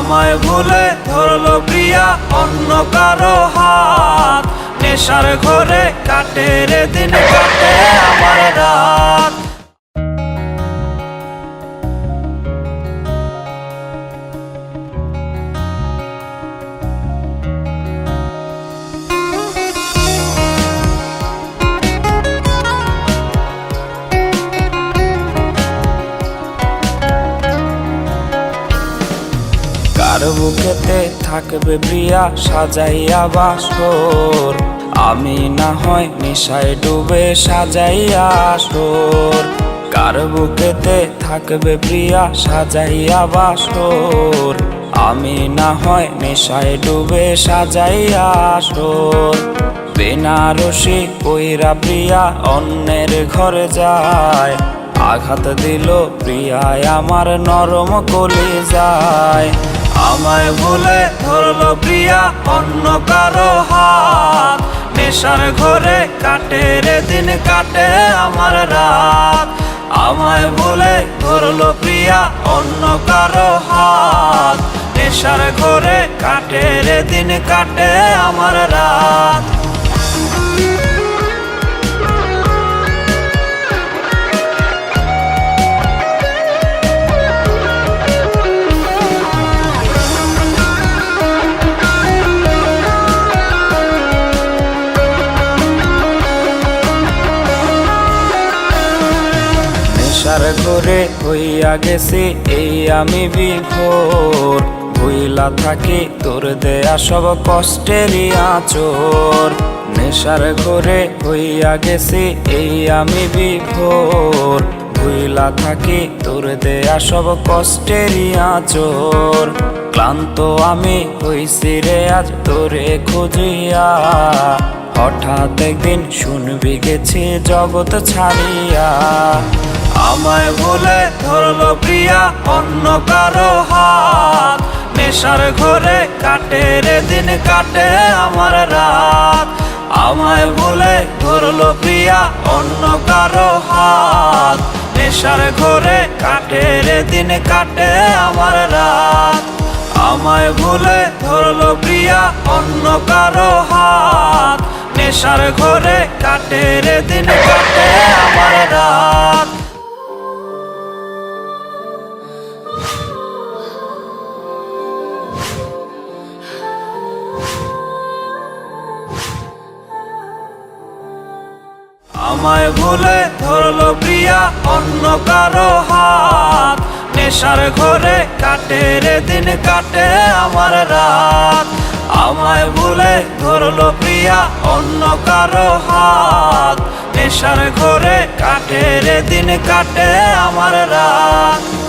আমায় ভুলে ধরলো প্রিয়া, অন্য কারও হাত। নেশার ঘরে কাটে রে দিন কাটে আমার রাত। কার বুকেতে থাকবে প্রিয়া, সাজাইয়া বাসর। আমি না হয় নেশায় ডুবে সাজাইয়া আসর। কার বুকেতে থাকবে প্রিয়া, সাজাইয়া বাসর? আমি না হয় নেশায় ডুবে সাজাইয়া আসর। বেনারসি কইরা প্রিয়া, অন্যের ঘরে যায়। আঘাত দিল প্রিয়ায়, আমার নরম কলি যায় আমায় ভুলে ধরলো প্রিয়া, অন্য কারও হাত। নেশার ঘরে কাটে রে, দিন কাটে আমার রাত। আমায় ভুলে ধরলো প্রিয়া, অন্য কারও হাত। নেশার ঘরে কাটে রে, দিন কাটে আমার রাত। নেশার ঘরে হইয়া গেছি, এই আমি বিভোর। ভুইলা থাকি তোর দেয়া সব কষ্টেরই আচর। নেশার ঘরে হইয়া গেছি, এই আমি বিভোর। ভুইলা থাকি তোর দেয়া সব কষ্টেরই আচর। ক্লান্ত আমি হইছি রে আজ তোরে খুঁজিয়া। হঠাৎ একদিন শুনবি গেছি জগৎ ছাড়িয়া। আমায় ভুলে ধরলো প্রিয়া, অন্য কারও হাত। নেশার ঘরে কাটে রে, দিন কাটে আমার রাত। আমায় ভুলে ধরলো প্রিয়া, অন্য কারও হাত। নেশার ঘরে কাটে রে, দিন কাটে আমার রাত। আমায় ভুলে ধরলো প্রিয়া, অন্য কারও হাত। নেশার ঘরে কাটে রে, দিন কাটে আমার রাত। আমায় ভুলে ধরলো প্রিয়া, অন্য কারও হাত। নেশার ঘরে কাটে রে, দিন কাটে আমার রাত। আমায় ভুলে ধরলো প্রিয়া, অন্য কারও হাত। নেশার ঘরে কাটে রে, দিন কাটে আমার রাত।